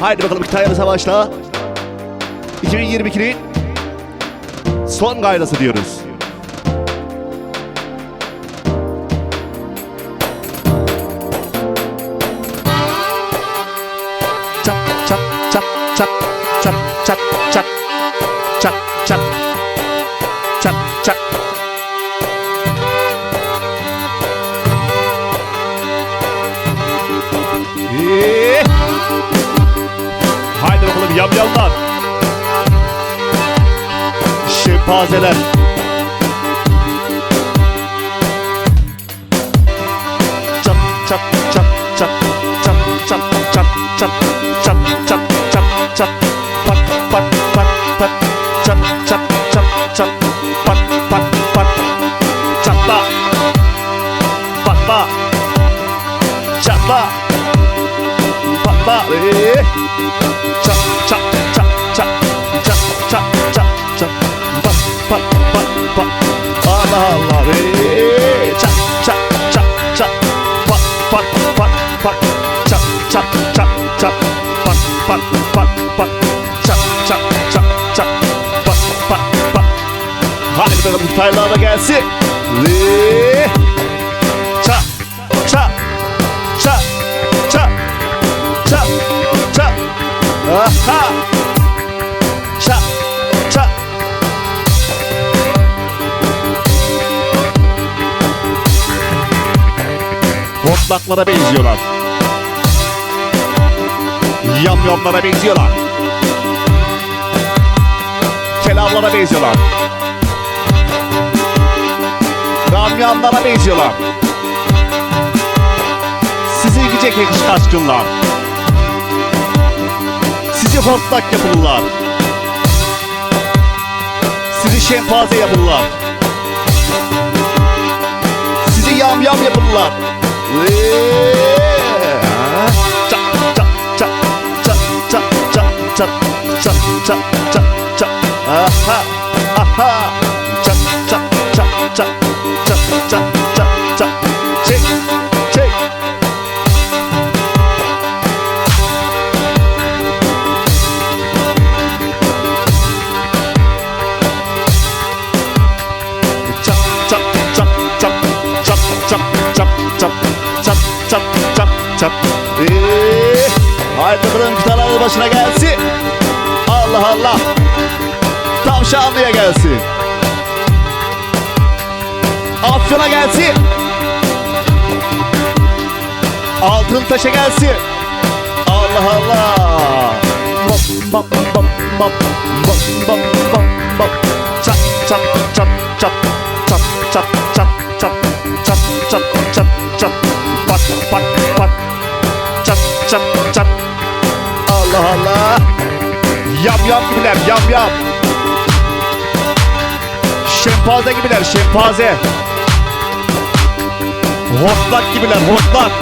Haydi bakalım Kütahyalı Savaş'ta 2022'nin son gayrası diyoruz. Çap çap çap çap çap çap çap çap çap çap çap Bakalım yamyamlar. Şempazeler. Çap çap çap çap çap çap çap çap çap çap çap çap pat pat pat pat çap çap çap çap pat pat pat çatla patla çatla patla ee. Tayland'a gelsin. Ve çap çap çap çap çap çap aha çap çap Hortlaklara benziyorlar. Yamyamlara benziyorlar. Benziyorlar. Ramyanlara benziyorlar. Sizi yiyecek yakışık aşkınlar. Sizi hortlak yapılırlar. Sizi şempaze yapılırlar. Sizi yamyam yapılırlar. Eee, Çap çap çap çap çap çap çap çap çap çap çap aha aha arkadaşlar. Ee, haydi bakalım kıtalar başına gelsin. Allah Allah. Tavşanlı'ya gelsin. Afyon'a gelsin. Altın taşa gelsin. Allah Allah. Bop bop bop bop bop bop bop bop. Çap çap çap çap çap çap çap. Yam gibiler yam yam Şempaze gibiler şempaze Hortlak gibiler hortlak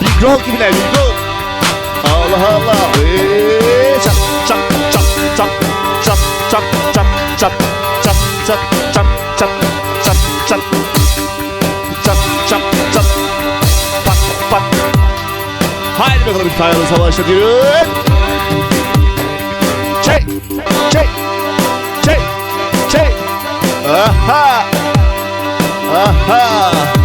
Migrol gibiler migrol Allah Allah Eee, Çap çap çap çap çap çap çap çap çap çap çap çap çap çap çap çap çap pat pat Haydi bakalım Tayland'ın savaşta diyor. check, check, check, check. Uh-huh. Uh-huh. Aha, aha.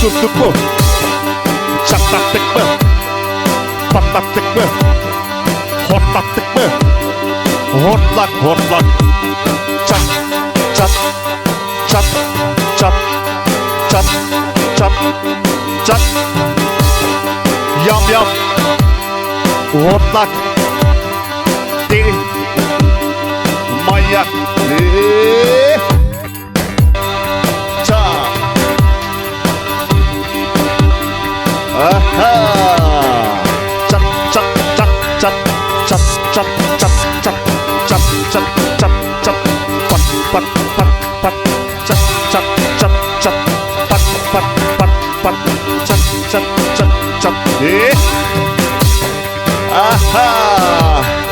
Tutupu, catatikme, patatikme, hotatikme, hotlak, hotlak, chat, chat, chat, chat, chat, chat. Çak. Yap yap. Hortlak. Deli. Manyak. Eee. Çak. Aha. Çak çak çak çak çak çak çak çak çak çak çak çak pat pat pat pat çak çak çak çak pat pat bắt chặt chặt chặt chắc thế. Aha.